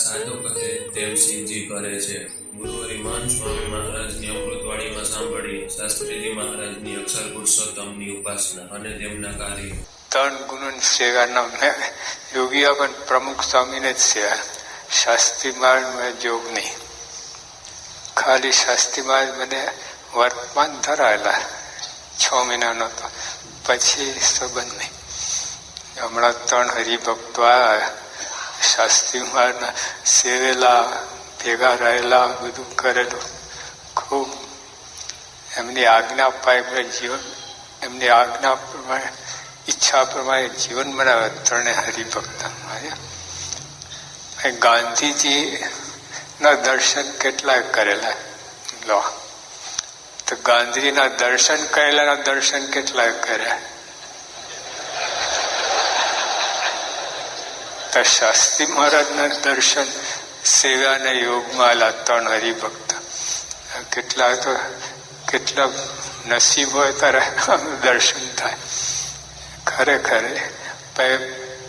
સાધુ કથે દેવસિંહજી કરે છે. ગુરુ હરિમાન સ્વામી મહારાજની અમૃતવાણીમાં સાંભળી શાસ્ત્રીજી મહારાજની અક્ષર પુરુષોત્તમની ઉપાસના અને તેમના કાર્ય. ત્રણ ગુણોની સેવાના મેં યોગીઓ પણ પ્રમુખ સ્વામીને જ સેવા શાસ્ત્રીમાં જોગ નહીં. ખાલી શાસ્ત્રી માર્ગ મને વર્તમાન ધરાયેલા છ મહિનાનો પછી સંબંધ નહીં. હમણાં ત્રણ હરિભક્તો આવ્યા. શાસ્ત્રીમાં સેવેલા, ભેગા રહેલા, બધું કરેલું ખૂબ એમની આજ્ઞા પાય જીવન, એમની આજ્ઞા પ્રમાણે, ઈચ્છા પ્રમાણે જીવન બનાવે ત્રણે હરિભક્ત ગાંધીજી ના દર્શન કેટલાય કરેલા? લો. તો ગાંધીજીના દર્શન કરેલાના દર્શન કેટલાય કર્યા? તો શાસ્ત્રી મહારાજના દર્શન સેવાના યોગમાં ત્રણ હરિભક્ત. કેટલા તો કેટલા નસીબ હોય ત્યારે દર્શન થાય. ખરેખર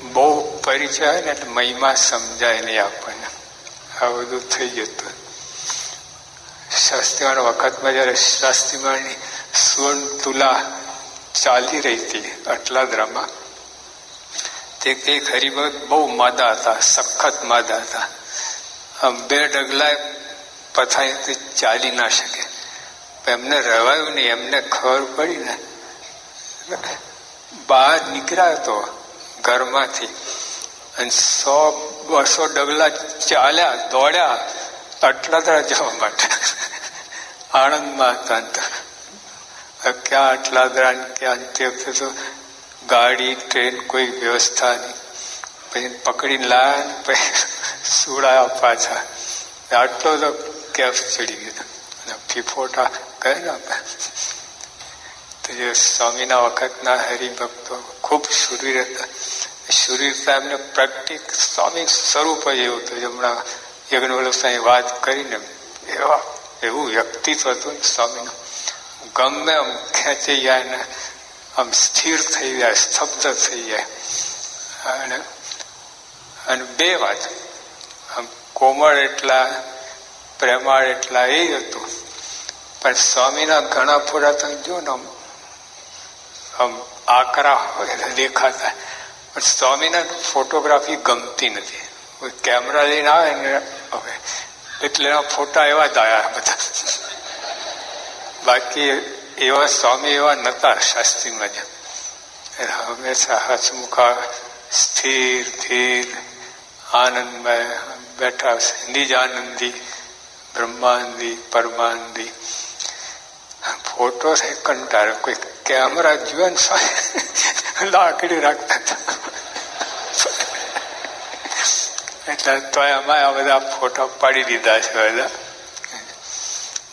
બહુ પરિચય ને એટલે મહિમા સમજાય નહીં આપણને. આ બધું થઈ જતું. શાસ્ત્રીમાળ વખતમાં જયારે શાસ્ત્રીમાની સુવર્ણ તુલા ચાલી રહી હતી અટલાદરામાં તે એક હરિભક્ત બહુ માદા હતા, સખત માદા હતા. બે ડગલા તે ચાલી ના શકે. એમને રહેવાયું નહીં એમને ખબર પડી ને બહાર નીકળ્યા તો ઘરમાંથી. અને સો, બસો ડગલા ચાલ્યા, દોડ્યા અટલાદરા જવા માટે. આણંદમાં હતા ક્યાં અટલાદરા ક્યાં તે વખતે તો ગાડી, ટ્રેન કોઈ વ્યવસ્થા નહીં. પછી પકડીને લાવ્યા ને પછી સુડાયા પાછા. આટલો તો કેફ ચડી ગયો. અને ફીફોટા ને તો જે સ્વામીના વખતના હરિભક્તો ખૂબ શુરીર હતા. શુરીરતા એમને પ્રેક્ટિક સ્વામી સ્વરૂપ જ એવું હતું હમણાં યજ્ઞવલ્લભ સાંઈ વાત કરીને એવા એવું વ્યક્તિત્વ હતું સ્વામીનું. ગમે આમ ખેંચી જાય ને આમ સ્થિર થઈ જાય, સ્તબ્ધ થઈ જાય. અને અને બે વાત. આમ કોમળ એટલા, પ્રેમાળ એટલા એ હતું. પણ સ્વામીના ઘણા પુરાતન જો ને આમ આમ આકરા હોય દેખાતા. પણ સ્વામીના ફોટોગ્રાફી ગમતી નથી. કેમેરા લઈને આવે ને, હવે. એટલે ફોટા એવા જ આવ્યા બધા. બાકી એવા સ્વામી, એવા નતા શાસ્ત્રીમાં જ હંમેશા હસમુખા સ્થિર, ધીર, આનંદમય બેઠા નિજ આનંદી બ્રહ્માંદી પરમાનંદી. ફોટો છે કંટાળ. કોઈ કેમેરા જીવન સ્વામી લાકડી રાખતા હતા. એટલે તો એમાં આ બધા ફોટો પાડી દીધા છે બધા.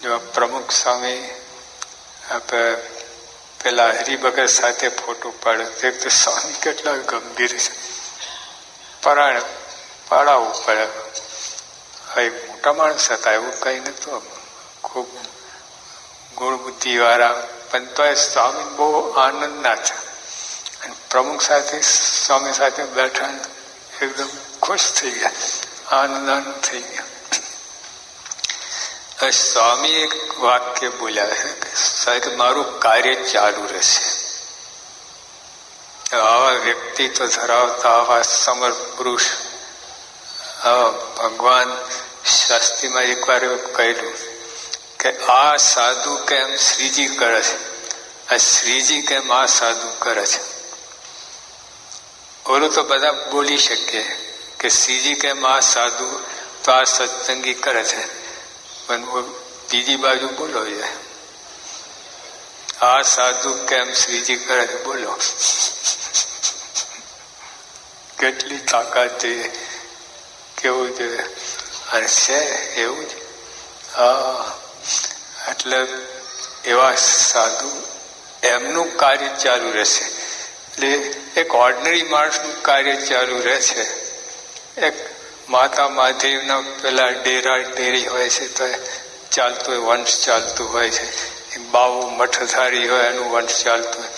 જો પ્રમુખ સ્વામી પેલા હરિભગત સાથે ફોટો પાડ્યો તે સ્વામી કેટલા ગંભીર છે. પરાણ પાડાવવું પડે. હવે મોટા માણસ હતા, એવું કંઈ નહોતું ખૂબ ગુણ બુદ્ધિ વાળા પણ તો એ સ્વામી બહુ આનંદના છે. અને પ્રમુખ સાથે, સ્વામી સાથે બેઠા એકદમ ખુશ થઈ ગયા. આનંદ આનંદ થઈ ગયા. સ્વામી એક વાક્ય બોલ્યા છે કે સાહેબ, મારું કાર્ય ચાલુ રહેશે. આવા વ્યક્તિત્વ ધરાવતા આવા સમર પુરુષ. ભગવાન શાસ્ત્રીમાં એકવાર કહેલું કે આ સાધુ કેમ શ્રીજી કરે છે? આ શ્રીજી કેમ આ સાધુ કરે છે? ઓલું તો બધા બોલી શકીએ કે શ્રીજી કેમ આ સાધુ તો આ સત્સંગી કરે છે? પણ બીજી બાજુ બોલો છે આ સાધુ કેમ શ્રીજી કરે? બોલો. કેટલી તાકાત જોઈએ કેવું જોઈએ અને છે, એવું જ. હા, એટલે એવા સાધુ એમનું કાર્ય ચાલુ રહેશે. એટલે એક ઓર્ડનરી માણસનું કાર્ય ચાલુ રહે છે એક માતા મહાદેવના પેલા ડેરા ડેરી હોય છે તો ચાલતું હોય, વંશ ચાલતું હોય છે. બાવો મઠધારી હોય, એનું વંશ ચાલતું હોય.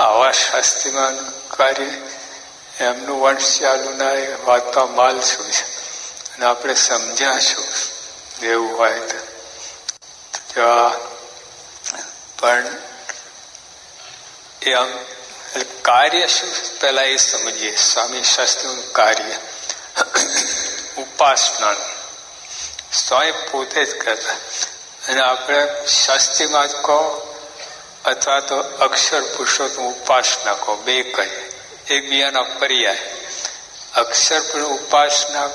આવા શાસ્ત્રીમાં કાર્ય એમનું વંશ ચાલુ ના એ વાતમાં માલ શું છે? અને આપણે સમજ્યા છું એવું હોય તો. પણ એ આમ કાર્ય શું પહેલાં એ સમજીએ. સ્વામી શાસ્ત્રીનું કાર્ય. ઉપાસનાનું સ્વામી પોતે જ કરતા અને આપણે શાસ્ત્રીમાં જ કહો, અથવા તો અક્ષર પુરુષોત્તમ ઉપાસના કહો, બે કહે. એકબીજાના પર્યાય. અક્ષર પુરુષ ઉપાસના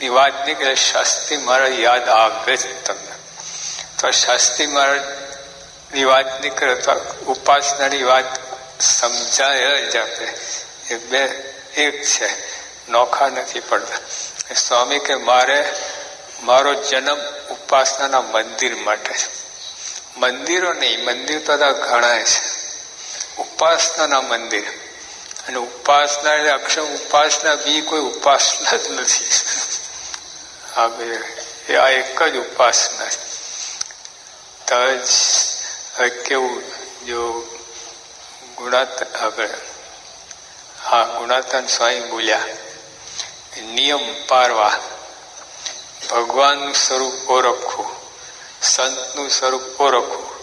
ની વાત નીકળે, શાસ્ત્રી મહારાજ યાદ આવે જ તમને. તો શાસ્ત્રી મહારાજની વાત નીકળે, તો ઉપાસનાની વાત સમજાય જ આપણે. એ બે, એક છે. નોખા નથી પડતા. સ્વામી કે મારે મારો જન્મ ઉપાસનાના મંદિર માટે છે. મંદિરો નહીં, મંદિર તો ઘણા છે. ઉપાસનાના મંદિર. અને ઉપાસના એટલે અક્ષર ઉપાસના બી કોઈ ઉપાસના જ નથી. આ એ આ એક જ ઉપાસના છે. તજ કેવું, જો ગુણાત આપણે હા, ગુણાતન સ્વામી બોલ્યા. નિયમ પારવા. ભગવાનનું સ્વરૂપ ઓળખવું, સંતનું સ્વરૂપ ઓળખવું.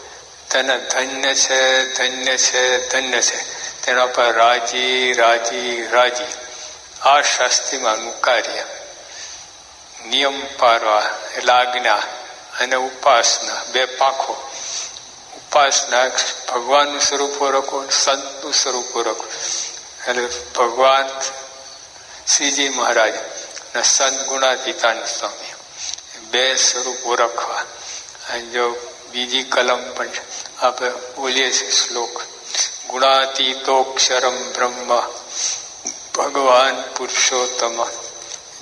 તેને ધન્ય છે ધન્ય છે ધન્ય છે. તેના પર રાજી રાજી રાજી. આ શાસ્ત્રીમાંનું કાર્ય નિયમ પારવા એટલે આજ્ઞા અને ઉપાસના, બે પાંખો. ઉપાસના ભગવાનનું સ્વરૂપ ઓળખો સંતનું સ્વરૂપ ઓળખો એટલે ભગવાન શ્રીજી મહારાજ અને સંત સ્વામી. બે સ્વરૂપ ઓળખવા. જો બીજી કલમ પણ આપણે બોલીએ છીએ શ્લોક. ગુણાતીતોક્ષરમ બ્રહ્મ. ભગવાન પુરુષોત્તમ.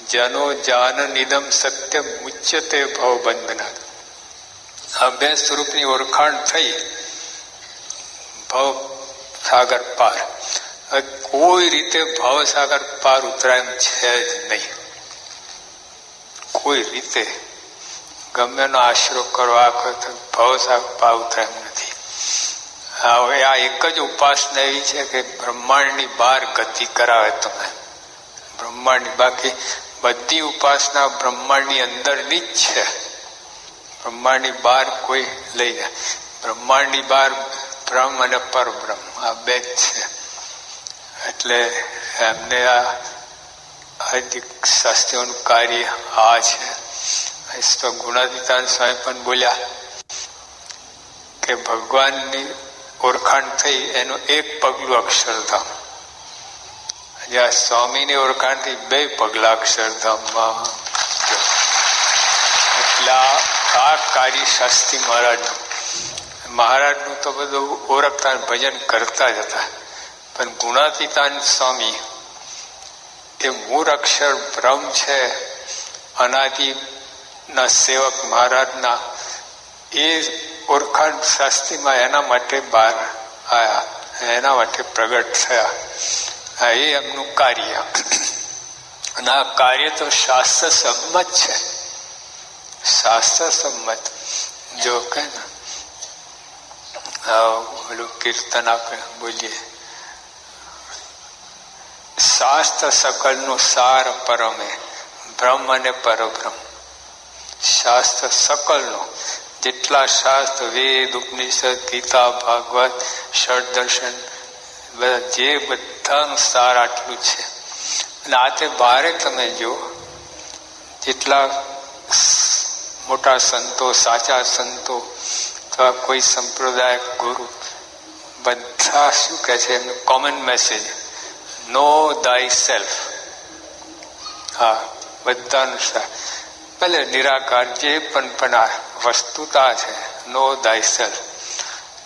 જનો જાન નિદમ સત્ય મુચ્યતે ભવ બંધના આ બે સ્વરૂપની ઓળખાણ થઈ ભવ સાગર પાર. કોઈ રીતે ભવ સાગર પાર ઉતરાય છે જ નહીં. કોઈ રીતે ગમે એનો આશરો કરો આખો ભવ સાગર પાર ઉતરાય એમ નથી. હવે આ એક જ ઉપાસના એવી છે કે બ્રહ્માંડની બહાર ગતિ કરાવે તમે. બ્રહ્માંડની બાકી બધી ઉપાસના બ્રહ્માંડની અંદરની જ છે. બ્રહ્માંડની બહાર કોઈ લઈ જાય. બ્રહ્માંડની બહાર બ્રહ્મ અને પરબ્રહ્મ, આ બે જ છે. એટલે એમને આ હાર્દિક શાસ્ત્રીઓનું કાર્ય આ છે. તો ગુણાતીતાન સ્વામી પણ બોલ્યા કે ભગવાનની ઓળખાણ થઈ એનું એક પગલું અક્ષરધામ. જ્યાં સ્વામીની ઓળખાણથી બે પગલા અક્ષરધામમાં. એટલા આ કાર્ય શાસ્ત્રી મહારાજનું. મહારાજનું તો બધું ઓળખતા ભજન કરતા જ હતા. પણ ગુણાતીતાન સ્વામી, એ મૂળ અક્ષર બ્રહ્મ છે, અનાદિના સેવક મહારાજના, એ ઓળખાણ શાસ્ત્રીમાં એના માટે બહાર આવ્યા એના માટે પ્રગટ થયા. એ એમનું કાર્ય. અને આ કાર્ય તો શાસ્ત્ર સંમત છે. શાસ્ત્ર સંમત. જો કે ને ઓલું કીર્તન આપણે બોલીએ. શાસ્ત્ર સકલનું સાર પરમે, બ્રહ્મ અને પરબ્રહ્મ. શાસ્ત્ર સકલનું જેટલા શાસ્ત્ર વેદ, ઉપનિષદ, ગીતા, ભાગવત ષડદર્શન બધા જે બધાનું સાર આટલું છે. અને આ તે ભારે તમે જો, જેટલા મોટા સંતો, સાચા સંતો, અથવા કોઈ સંપ્રદાય ગુરુ, બધા શું કહે છે? એમનું કોમન મેસેજ નો દાય સેલ્ફ હા, બધાનું ભલે નિરાકાર જે પણ પણ આ વસ્તુતા છે નો દાય સેલ્ફ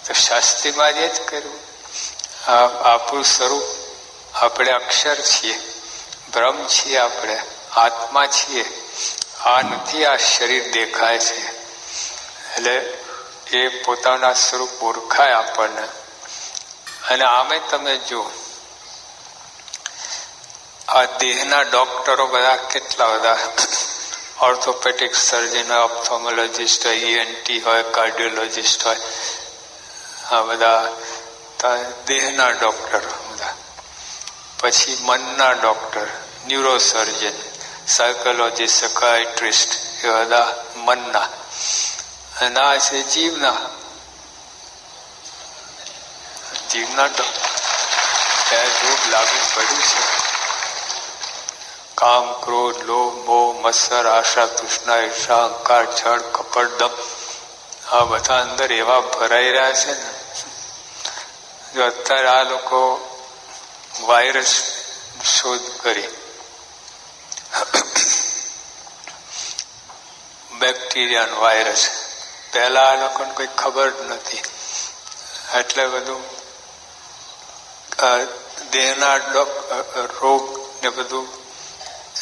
તો શાસ્ત્રીમાં જ કર્યું. આ આપણું સ્વરૂપ આપણે અક્ષર છીએ, બ્રહ્મ છીએ આપણે, આત્મા છીએ. આ નથી આ શરીર દેખાય છે. એટલે એ પોતાના સ્વરૂપ ઓળખાય આપણને. અને આમે તમે જો આ દેહના ડોક્ટરો બધા કેટલા બધા ઓર્થોપેટિક સર્જન હોય ઓપ્થોમોલોજીસ્ટ હોય ઈએનટી હોય, કાર્ડિયોલોજીસ્ટ હોય. આ બધા દેહના ડોક્ટર બધા. પછી મનના ડોક્ટર, ન્યુરોસર્જન, સાયકોલોજીસ્ટ સકાયટ્રિસ્ટ એ બધા મનના. અને આ છે જીવના. જીવના ડોક્ટર ત્યાં રોગ લાગુ પડ્યું છે. કામ, ક્રોધ, લોભ, મોહ, મત્સર, આશા, તૃષ્ણા, ઈર્ષા, અહંકાર, છળ કપટ દમ આ બધા અંદર એવા ભરાઈ રહ્યા છે ને. જો અત્યારે આ લોકો વાયરસ શોધ કરી, બેક્ટેરિયાનો વાયરસ, પહેલા આ લોકોને કોઈ ખબર જ નથી. એટલે બધું દેહના રોગ ને બધું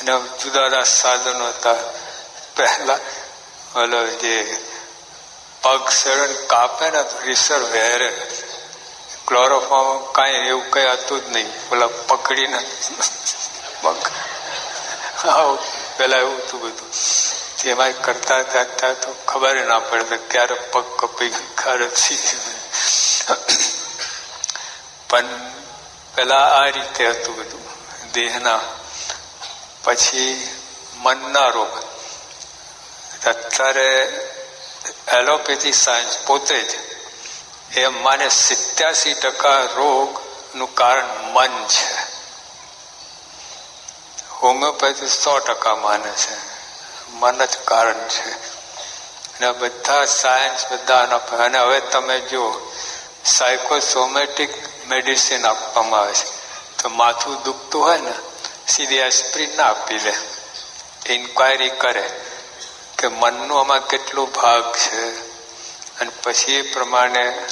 એના જુદા જુદા સાધનો હતા. પહેલા, ઓલો જે પગ સરળ કાપે ને તો રીસર વહેરે. ક્લોરોફોર્મ કાંઈ એવું કંઈ હતું જ નહીં. પેલા પકડીને પગ. આવું પેલા એવું હતું બધું. જેમાં કરતા કરતા તો ખબર ના પડે ક્યારે પગ કપી ક્યારે થઈ પણ પેલા આ રીતે હતું બધું. દેહના પછી મનના રોગ. અત્યારે એલોપેથી સાયન્સ પોતે જ એ માને સિત્યાસી ટકા રોગનું કારણ મન છે. હોમિયોપેથી સો ટકા માને છે. મન જ કારણ છે. અને બધા સાયન્સ બધા અને હવે તમે જુઓ સાયકોસોમેટિક મેડિસિન આપવામાં આવે છે. તો માથું દુખતું હોય ને સીધી એસ્પ્રિન ના આપી દે ઇન્ક્વાયરી કરે કે મનનું આમાં કેટલું ભાગ છે? અને પછી એ પ્રમાણે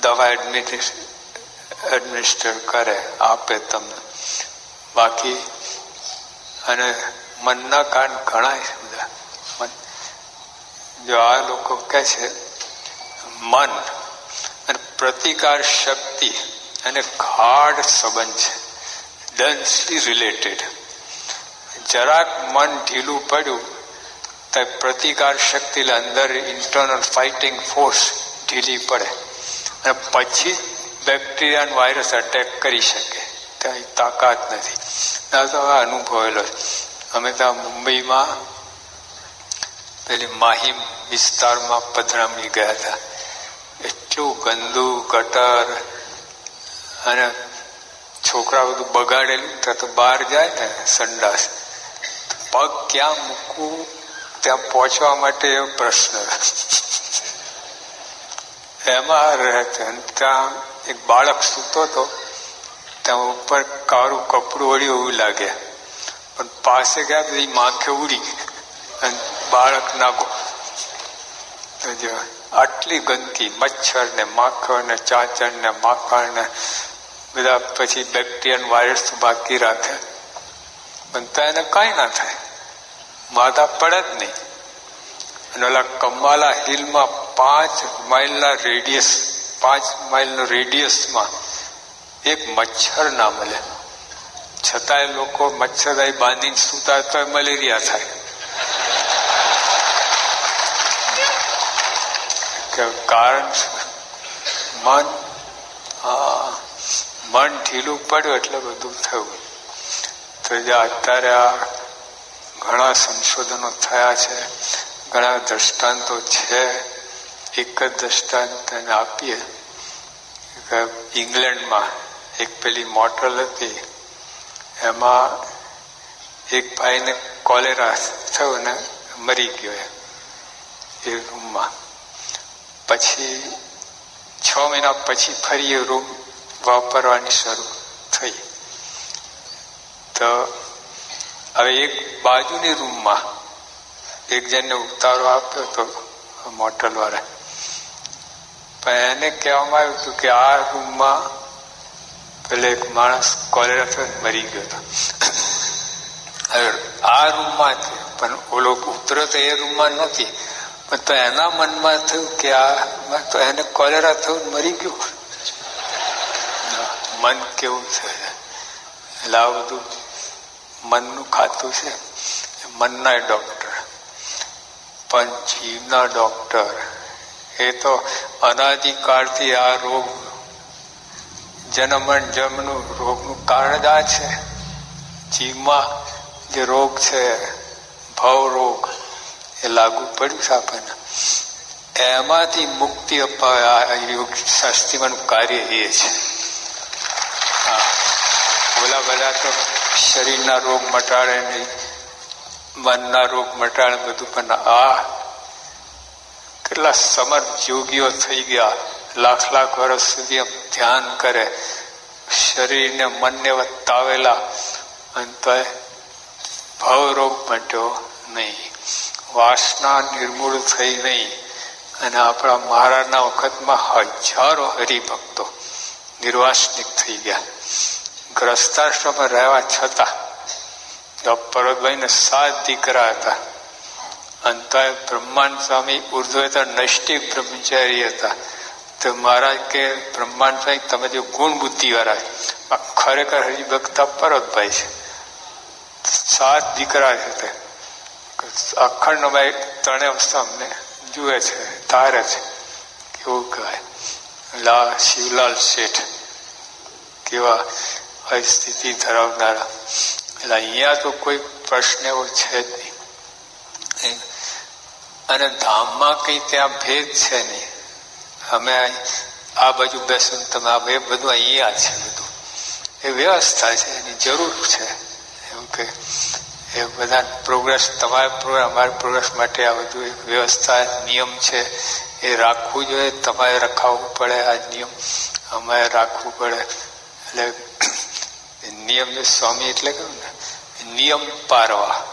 દવા એડમિનિસ્ટર કરે, આપે તમને. બાકી અને મનના કાન ઘણા બધા. મન, જો આ લોકો કહે છે, મન અને પ્રતિકાર શક્તિ અને ગાઢ સંબંધ છે. ડન્સલી રિલેટેડ જરાક મન ઢીલું પડ્યું, તો પ્રતિકાર શક્તિ અંદર ઇન્ટરનલ ફાઇટિંગ ફોર્સ ઢીલી પડે. અને પછી બેક્ટેરિયા વાયરસ અટેક કરી શકે. ત્યાં તાકાત નથી. ના તો આ અનુભવેલો અમે ત્યાં મુંબઈમાં પેલી માહિમ વિસ્તારમાં પધરામણી ગયા હતા. એટલું ગંદુ ગટર અને છોકરા બધું બગાડેલું ત્યાં તો બહાર જાય ને, સંડાસ. પગ ક્યાં મૂકવું, ત્યાં પહોંચવા માટે પ્રશ્ન. એમાં રહે ત્યાં એક બાળક સૂતો હતો, ત્યાં ઉપર કાળું કપડું ઓળ્યું એવું લાગે. પણ પાસે ગયા તો એ માખે ઉડી અને બાળક નાગો. આટલી ગંદકી મચ્છર ને માખણ ને ચાચર ને માખણ ને બધા પછી બેક્ટેરિયન વાયરસ બાકી રાખે પણ તો એને કાંઈ ના થાય માથા પડે જ નહીં અને ઓલા કંબાલા હિલમાં પાંચ માઇલના રેડિયસ પાંચ માઇલનો રેડિયસમાં એક મચ્છર ના મળે છતાંય લોકો મચ્છરદાઈ બાંધીને સૂતા તો મલેરિયા થાય કે કારણ શું? મન હા મન ઢીલું પડ્યું એટલે બધું થયું. તો જે અત્યારે આ ઘણા સંશોધનો થયા છે, ઘણા દ્રષ્ટાંતો છે, એક જ દ્રષ્ટાંત આપીએ. કે ઇંગ્લેન્ડમાં એક પેલી મોટલ હતી, એમાં એક ભાઈને કોલેરા થયો ને મરી ગયો એ એ રૂમમાં. પછી છ મહિના પછી ફરી એ રૂમ વાપરવાની શરૂ થઈ. તો હવે એક બાજુની રૂમમાં એક જણને ઉતારો આપ્યો હતો મોટલ વાળા પણ એને કહેવામાં આવ્યું હતું કે આ રૂમમાં પેલે એક માણસ કોલેરા મરી ગયો હતો. હવે આ રૂમમાં પણ ઓલો ઉતરો તો એ રૂમમાં નથી. પણ તો એના મનમાં થયું કે આ, તો એને કોલેરા થયું મરી ગયું. મન કેવું છે? એટલે આ બધું મનનું ખાતું છે? મનના ડૉક્ટર પણ જીવના ડોક્ટર એ તો અનાદિકાળથી આ રોગ જન્મન જમનું રોગનું કારણ જ આ છે. જીવમાં જે રોગ છે, ભાવ રોગ, એ લાગુ પડ્યું છે આપણને. એમાંથી મુક્તિ અપાવે આ યોગ શાસ્ત્રીમાં કાર્ય એ છે. ઓલા બધા તો શરીરના રોગ મટાડે નહીં, મનના રોગ મટાડે બધું. પણ આ કેટલા સમર્થ યોગીઓ થઈ ગયા. લાખ લાખ વર્ષ સુધી આમ ધ્યાન કરે. શરીરને મનને વતાવેલા અને ભાવ રોગ મટ્યો નહીં. વાસના નિર્મૂળ થઈ નહીં. અને આપણા મહારાજના વખતમાં હજારો હરિભક્તો નિર્વાસનિક થઈ ગયા. ગ્રસ્તાશ્રમમાં રહેવા છતાં પર્વતભાઈને સાત દીકરા હતા. અંતે બ્રહ્માંડ સ્વામી ઉર્ધ્વેતર નૈષ્ટિક બ્રહ્મચારી હતા. તો મહારાજ કે, બ્રહ્માંડ સ્વામી, તમે જે ગુણ બુદ્ધિવાળા ખરેખર હરિભક્ત પર્વતભાઈ છે. સાત દીકરા છે તે. અખંડભાઈ ત્રણે અવસ્થા અમને જુએ છે, ધારે છે. કેવું કહેવાય? લા શિવલાલ શેઠ. કેવા સ્થિતિ ધરાવનારા. એટલે અહીંયા તો કોઈ પ્રશ્ન એવો છે જ નહીં. અને ધામમાં કઈ ત્યાં ભેદ છે નહીં. અમે આ બાજુ બેસો તમે આ બે બધું અહીંયા છે બધું. એ વ્યવસ્થા છે, એની જરૂર છે. એમ કે, એ બધા પ્રોગ્રેસ તમારે પ્રોગ્રેસ અમારા પ્રોગ્રેસ માટે આ બધું એક વ્યવસ્થા, નિયમ છે. એ રાખવું જોઈએ, તમારે રખાવવું પડે આ નિયમ. અમારે રાખવું પડે. એટલે નિયમ સ્વામી એટલે કહ્યું ને નિયમ પારવા.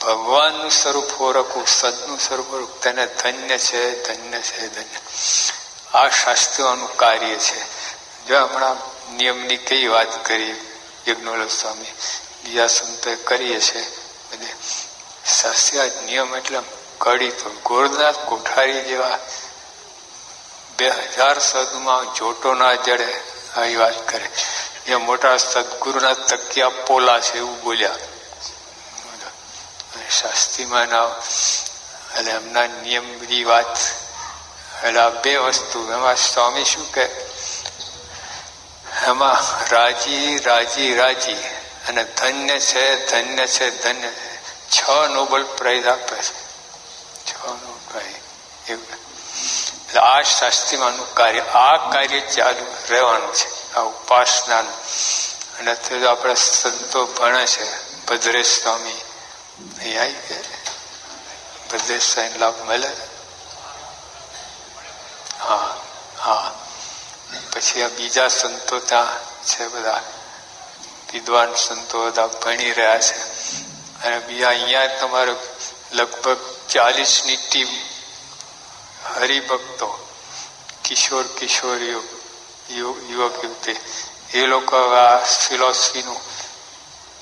ભગવાનનું સ્વરૂપ ઓળખવું સદનું સ્વરૂપ ઓળખવું તેને ધન્ય છે ધન્ય છે, ધન્ય. આ શાસ્ત્રોનું કાર્ય છે. જો હમણાં નિયમની કઈ વાત કરીએ યજ્ઞોલ સ્વામી બીજા સંતોએ કરીએ છે બધે. શાસ્ત્રીય નિયમ એટલે કડી તો ગોરનાથ કોઠારી જેવા બે હજાર સદમાં જોટો ના જડે આવી વાત કરે. એ મોટા સદગુરુના તકિયા પોલા છે એવું બોલ્યા. શાસ્ત્રીમાં ના એટલે એમના નિયમ બધી વાત એટલે બે વસ્તુ, એમાં સ્વામી શું કે એમાં રાજી રાજી રાજી, અને ધન્ય છે ધન્ય છે, ધન્ય. છ નોબલ પ્રાઇઝ આપે છે. છ નોબલ પ્રાઇઝ. એવું. એટલે આ શાસ્ત્રીમાંનું કાર્ય, આ કાર્ય ચાલુ રહેવાનું છે. આ ઉપાસના અને અત્યારે આપણે સંતો ભણે છે. ભદ્રેશ સ્વામી અહીં આવી ગયા ભદ્રેશ સ્વામી લાભ મળે હા હા. પછી આ બીજા સંતો ત્યાં છે બધા. વિદ્વાન સંતો બધા ભણી રહ્યા છે. અને બીજા અહીંયા તમારે લગભગ ચાલીસની ટીમ હરિભક્તો, કિશોર કિશોરીઓ યુવક યુવતી એ લોકો આ ફિલોસફીનું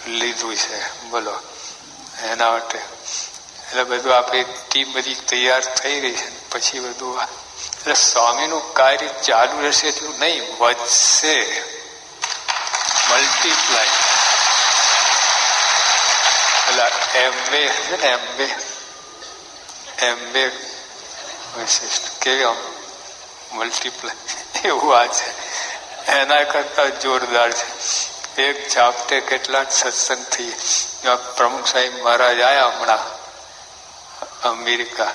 લીધું છે, બોલો. એના માટે. એટલે બધું આપણી ટીમ બધી તૈયાર થઈ રહી છે. પછી બધું એટલે સ્વામીનું કાર્ય ચાલુ રહેશે એટલું નહીં, વધશે. મલ્ટીપ્લાય એટલે એમબે છે ને એમબે એમબે વિશિષ્ટ. કેવી મલ્ટીપ્લાય એવું આ છે. એના કરતા જોરદાર છે. એક ઝાપટે કેટલા સત્સંગ થઈ પ્રમુખ સાહેબ મહારાજ આવ્યા હમણાં, અમેરિકા.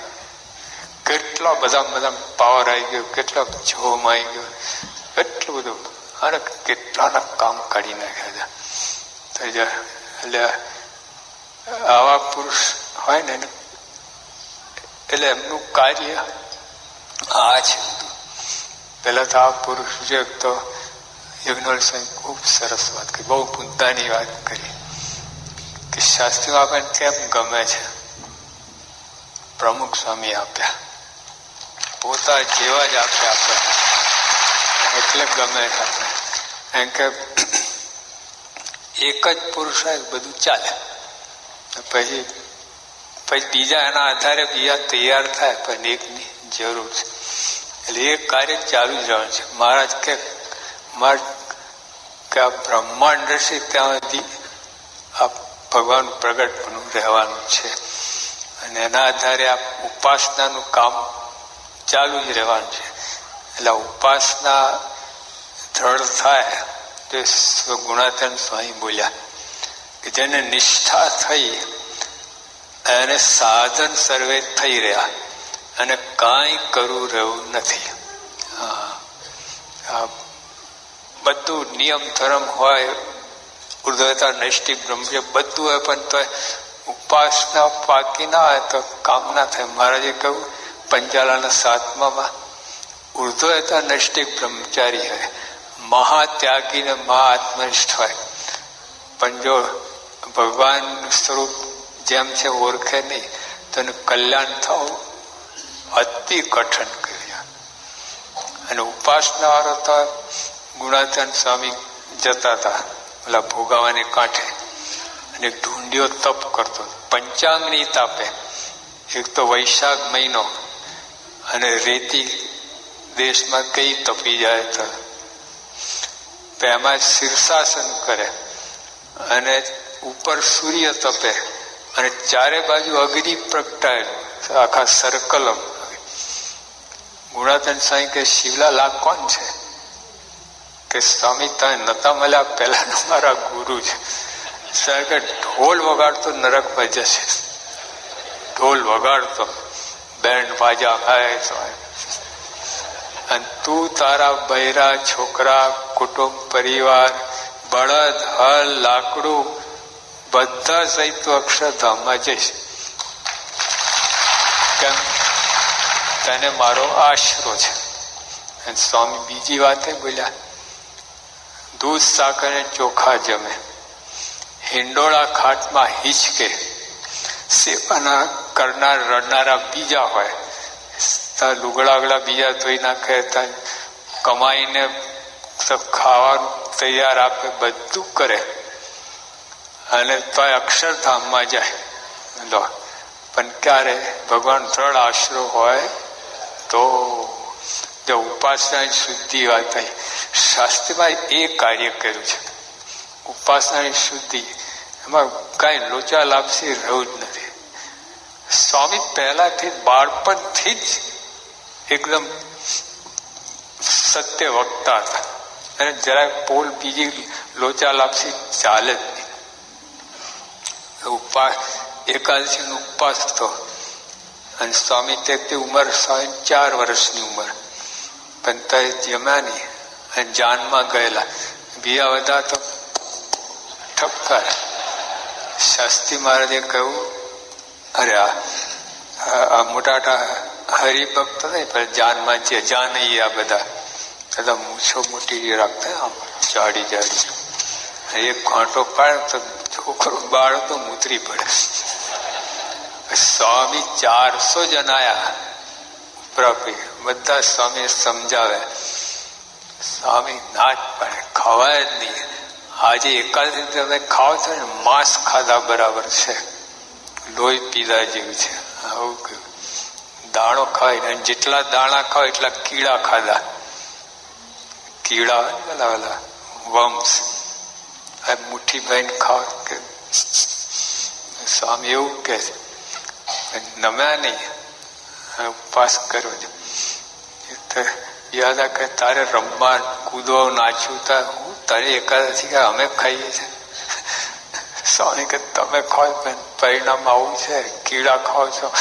કેટલા બધા બધા પાવર આવી ગયો, કેટલા જોમ આવી ગયો, એટલું બધું. અને કેટલાના કામ કાઢી નાખ્યા હતા. એટલે આવા પુરુષ હોય ને એટલે એમનું કાર્ય આ છે. પેલા તો આ પુરુષ જે તો યજ્ઞોલ સ્વામી ખૂબ સરસ વાત કરી, બહુ મુદ્દાની વાત કરી, કે શાસ્ત્રીઓ આપણને કેમ ગમે છે? પ્રમુખ સ્વામી આપ્યા. પોતા જેવા જ આપ્યા આપણને. એટલે ગમે છે આપણે એમ કે એક જ પુરુષ હોય, બધું ચાલે. પછી પછી બીજા એના આધારે બીજા તૈયાર થાય, પણ એકની જરૂર છે. એટલે એ કાર્ય ચાલુ જ રહેવાનું છે. મહારાજ કે કે આ બ્રહ્માંડ રહેશે ત્યાં સુધી આ ભગવાન પ્રગટનું રહેવાનું છે. અને એના આધારે આ ઉપાસનાનું કામ ચાલુ જ રહેવાનું છે. એટલે ઉપાસના દ્રઢ થાય તો ગુણાતન સ્વામી બોલ્યા કે જેને નિષ્ઠા થઈ, એને સાધન સર્વે થઈ રહ્યા. અને કાંઈ કરવું રહ્યું નથી. બધું નિયમ ધર્મ હોય, ઉર્ધ્વતા, નૈષ્ટિક, બ્રહ્મચર્ય, બધું હોય, પણ તો ઉપાસના પાકી ના હોય તો કામ ના થાય. મહારાજે કહ્યું, પંચાલાના સાતમામાં, ઉર્ધ્વતા, નૈષ્ટિક, બ્રહ્મચારી હોય. મહાત્યાગી ને મહાઆત્મનિષ્ઠ હોય. પણ જો ભગવાન સ્વરૂપ જેમ છે, ઓળખે નહીં, તો એનું કલ્યાણ થવું અતિ કઠણ કર્યા. અને ઉપાસના હતા ગુણાધન સ્વામી જતા હતા. ઓલા ભોગાવાને કાંઠે. અને ઢૂંઢ્યો તપ કરતો. પંચાંગની તાપે. એક તો વૈશાખ મહિનો. અને રેતી દેશમાં કઈ તપી જાય તો? એમાં શીર્ષાસન કરે. અને ઉપર સૂર્ય તપે. અને ચારે બાજુ અગ્નિ પ્રગટાય આખા સર્કલ ગુણાધન સાંઈ કે શિવલા લાખ કોણ છે? કે સ્વામી તમે નતા મળ્યા? પહેલાનો મારા ગુરુ છે. સર કે ઢોલ વગાડતો નરકમાં જશે. ઢોલ વગાડતો. બેન્ડ બાજા ખાય તો. અને તું તારા બૈરા, છોકરા, કુટુંબ, પરિવાર, બળદ, હલ, લાકડું, બધા સહિત અક્ષરધામમાં જઈશ. કેમ? તને મારો આશરો છે. અને સ્વામી બીજી વાતે બોલ્યા, દૂધ સાકર ચોખા જમે. હિંડોળા ખાટમાં હિંચકે. સેવાના કરનાર રડનારા બીજા હોય. ત્યાં લુગડાગડા બીજા ધોઈ નાખે ત્યાં કમાઈને ખાવાનું તૈયાર આપે, બધું કરે. અને તો અક્ષરધામમાં જાય. લો, પણ ક્યારે ભગવાન ત્રણ આશરો હોય તો જો ઉપાસના શુદ્ધિ વાત થઈ. શાસ્ત્રમાં એ કાર્ય કર્યું છે. ઉપાસનાની શુદ્ધિ. એમાં કાંઈ લોચા લાપસી રહ્યું જ નથી. સ્વામી પહેલાથી બાળપણથી જ એકદમ સત્ય વક્તા હતા. અને જરાક પોલ બીજી લોચા લાપસી ચાલે જ નહીં. ઉપાસ એકાદશી નો ઉપવાસ હતો અને સ્વામી તે ઉંમર સ્વામી ચાર વર્ષની ઉંમર. પણ તે જમ્યા નહીં અને જાનમાં ગયેલા. બીજા બધા તો ઠપકાર શાસ્ત્રી મહારાજે કહ્યું, અરે આ મોટા હરિભક્ત નહીં, પણ જાનમાં જાન આ બધા. બધા મૂછો મોટી રાખતા આમ જાડી જાડી એક ઘાંટો પાડે તો છોકરો, બાળ તો મૂતરી પડે. સ્વામી ચારસો જણાયા પ્રાપી બધા સ્વામી સમજાવે સ્વામી ના જ પડે ખવાય જ નહીં. આજે એકાદી તમે ખાવ છો ને, માંસ ખાધા બરાબર છે. લોહી પીધા જેવું છે. આવું કહ્યું. દાણો ખાય અને જેટલા દાણા ખાવ એટલા કીડા ખાધા. કીડા પેલા પેલા વમ્સ મુઠ્ઠી ભાઈ ખાવ કે, સ્વામી એવું કે છે. નમ્યા નહીં. ઉપવાસ કર્યો છે. યાદ કે તારે રમવા કૂદો નાચ્યું તા. હું તારી એકાદશી કે અમે ખાઈએ છીએ. સ્વામી કે તમે ખાઓ પણ પરિણામ આવું છે. કીડા ખાઓ છો.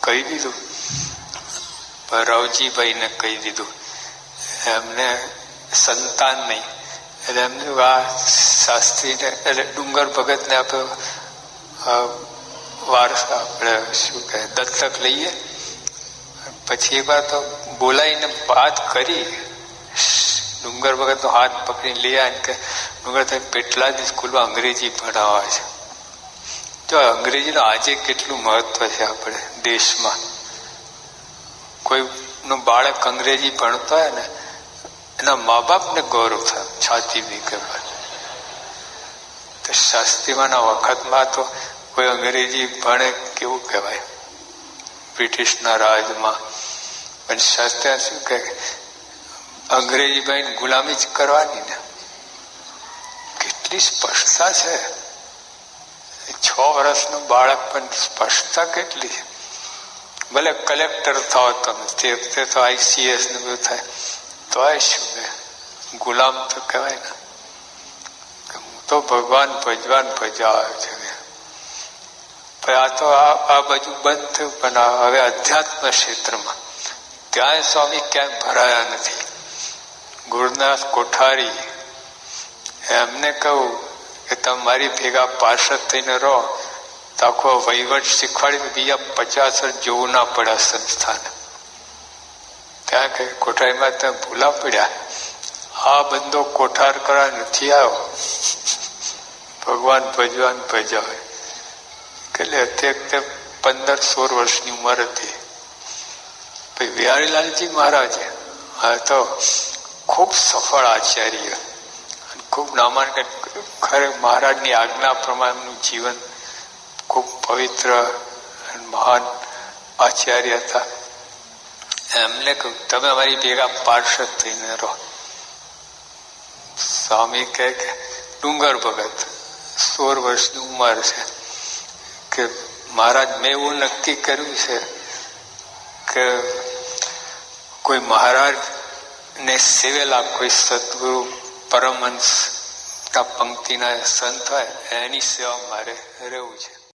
કહી દીધું. રવજીભાઈને કહી દીધું. એમને સંતાન નહીં. એટલે એમનું આ શાસ્ત્રીને, એટલે ડુંગર ભગતને આપ્યો. વારસ આપણે શું કહે, દત્તક લઈએ. પછી એક વાર તો બોલાવીને વાત કરી. ડુંગર વગર તો હાથ પકડી લઈ આવ્યા કે, ડુંગર, તમે કેટલા જ સ્કૂલમાં અંગ્રેજી ભણાવવા છે. તો અંગ્રેજીનું આજે કેટલું મહત્વ છે આપણે દેશમાં? કોઈનું બાળક અંગ્રેજી ભણતો હોય ને, એના મા બાપને ગૌરવ થાય છાતી કે તો શાસ્ત્રીમાંના વખતમાં તો કોઈ અંગ્રેજી ભણે કેવું કહેવાય? બ્રિટિશના રાજમાં. પણ શાસ્ત્રી શું કહે? અંગ્રેજી ભાઈ ગુલામી જ કરવાની ને. કેટલી સ્પષ્ટતા છે. છ વર્ષનું બાળક પણ સ્પષ્ટતા કેટલી? છે ભલે કલેક્ટર થાવ તમે, તે વખતે તો આઈસીએસ ને બધું થાય. તો શું કે ગુલામ તો કહેવાય ને. તો ભગવાન ભજવાન ભજવા છે. પણ આ તો આ બાજુ બંધ થયું, પણ હવે અધ્યાત્મ ક્ષેત્રમાં. ત્યાં સ્વામી ક્યાંય ભરાયા નથી. ગુરુનાથ કોઠારી, એમને કહું કે તમે મારી ભેગા પાર્ષદ થઈને રહો, તો આખો વહીવટ શીખવાડી બીજા પચાસ જોવું ના પડ્યા સંસ્થાને. ત્યાં કે કોઠારીમાં તમે ભૂલા પડ્યા. આ બંદો કોઠાર કરવા નથી આવ્યો. ભગવાન ભજવાન ભજાવે. એટલે અત્યારે પંદર સોળ વર્ષની ઉંમર હતી. પછી બિહારીલાલજી મહારાજે હા, તો ખૂબ સફળ આચાર્ય. ખૂબ નામાંકન ખરે મહારાજની આજ્ઞા પ્રમાણેનું જીવન ખૂબ પવિત્ર અને મહાન આચાર્ય હતા. એમને કહ્યું તમે અમારી ભેગા પાર્ષદ થઈને રહો. સ્વામી કહે કે, ડુંગર ભગત, સોળ વર્ષની ઉંમર છે. કે મહારાજ મેં એવું નક્કી કર્યું છે કે કોઈ મહારાજને સેવેલા કોઈ સદગુરુ પરમહંસ પંક્તિના સંત હોય, એની સેવા મારે રહેવું છે.